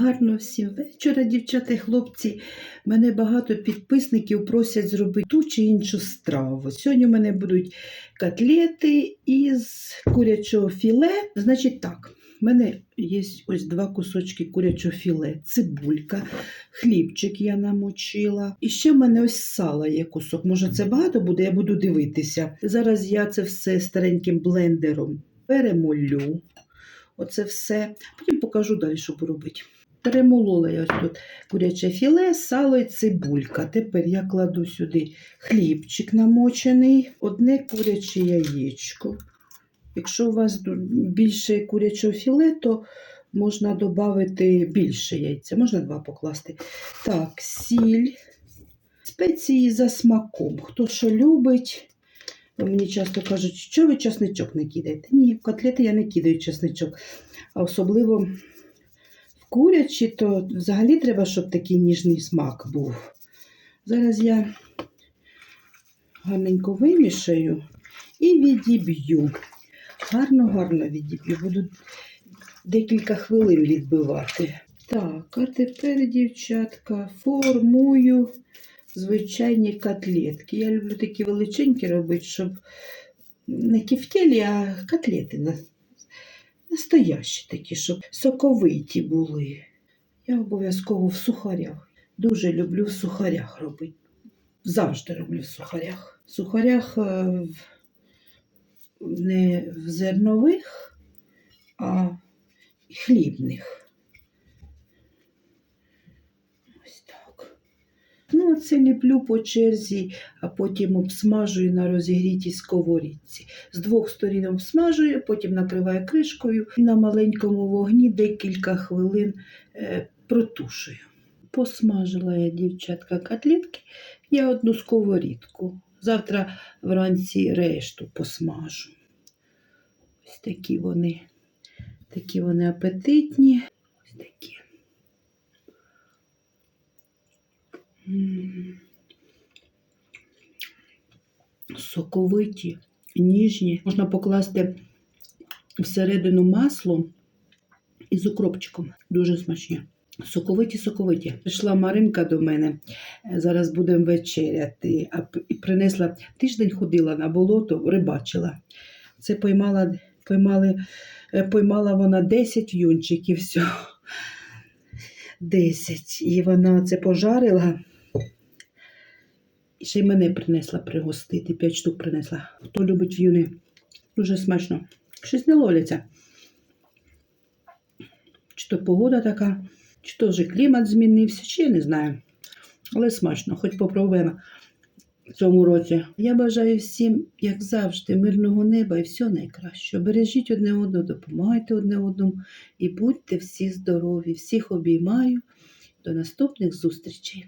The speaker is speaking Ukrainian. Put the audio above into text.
Гарно всім вечора, дівчата і хлопці. Мене багато підписників просять зробити ту чи іншу страву. Сьогодні у мене будуть котлети із курячого філе. Значить так, в мене є ось два кусочки курячого філе, цибулька, хлібчик я намочила. І ще в мене ось сала є кусок. Може, це багато буде, я буду дивитися. Зараз я це все стареньким блендером перемолю. Оце все. Потім покажу далі, що буду робити. Перемолола я ось тут куряче філе, сало і цибулька. Тепер я кладу сюди хлібчик намочений, одне куряче яєчко. Якщо у вас більше курячого філе, то можна додати більше яйця, можна два покласти. Так, сіль, спеції за смаком. Хто що любить. Мені часто кажуть, що ви часничок не кидаєте? Ні, в котлети я не кидаю часничок. А особливо курячі, то взагалі треба, щоб такий ніжний смак був. Зараз я гарненько вимішаю і відіб'ю. Гарно-гарно відіб'ю. Буду декілька хвилин відбивати. Так, а тепер, дівчатка, формую звичайні котлетки. Я люблю такі величенькі робити, щоб не кефтелі, а котлети настоящі такі, щоб соковиті були. Я обов'язково в сухарях. Дуже люблю в сухарях робити. Завжди роблю в сухарях. В сухарях е, не в зернових, а хлібних. Ось так. Це ліплю по черзі, а потім обсмажую на розігрітій сковорідці. З двох сторін обсмажую, потім накриваю кришкою і на маленькому вогні декілька хвилин е, протушую. Посмажила я, дівчатка, котлетки, я одну сковорідку. Завтра вранці решту посмажу. Ось такі вони, такі вони апетитні. Ось такі. Соковиті, ніжні. Можна покласти всередину масло із укропчиком. Дуже смачні. Соковиті, соковиті. Прийшла Маринка до мене. е, Зараз будемо вечеряти. А принесла тиждень ходила на болото, рибачила. Це поймала, поймали, е, поймала вона 10 юнчиків. Все. 10. І вона це пожарила. І ще й мене принесла пригостити. 5 штук принесла. Хто любить в'юни? Дуже смачно. Щось не ловляться. Чи то погода така, чи то вже клімат змінився, чи я не знаю. Але смачно, хоч попробуємо в цьому році. Я бажаю всім, як завжди, мирного неба і всього найкращого. Бережіть одне одного, допомагайте одне одному і будьте всі здорові. Всіх обіймаю. До наступних зустрічей.